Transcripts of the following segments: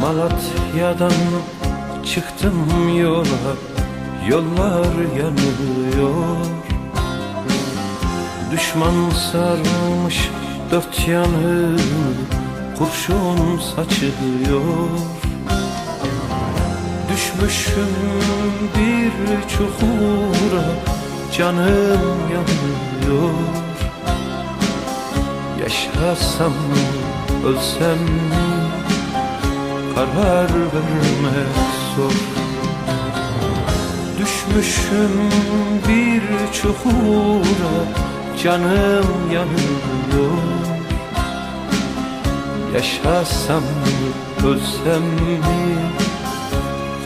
Malatya'dan çıktım yola Yollar yanıyor Düşman sarmış dört yanı Kurşun saçıyor Düşmüşüm bir çukura Canım yanıyor. Yaşasam ölsem mi Karar vermek zor. Düşmüşüm bir çukura Canım yanıyor. Yaşasam ölsem mi?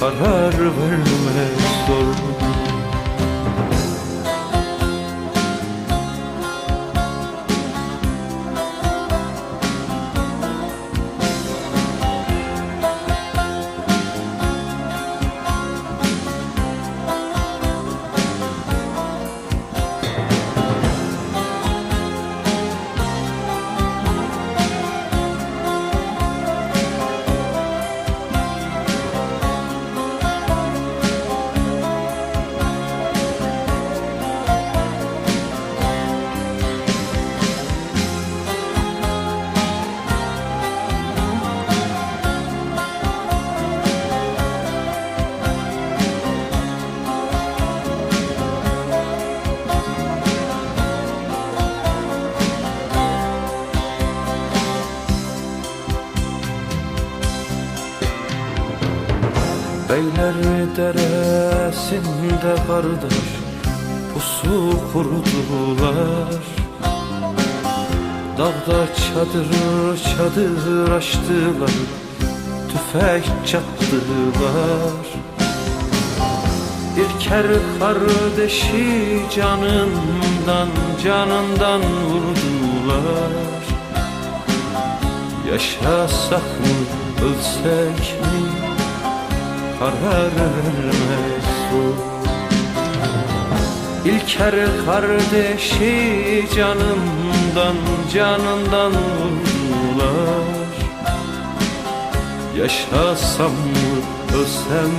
Karar vermek zor Beyler deresinde kardeş Pusu kurdular? Dağda çadır çadır açtılar Tüfek çattılar. İlker kardeşi canından canından vurdular. Yaşasak mı ölsek mi karar vermez bu. İlker kardeşi canından canından vurdular Yaşasam mı ölsem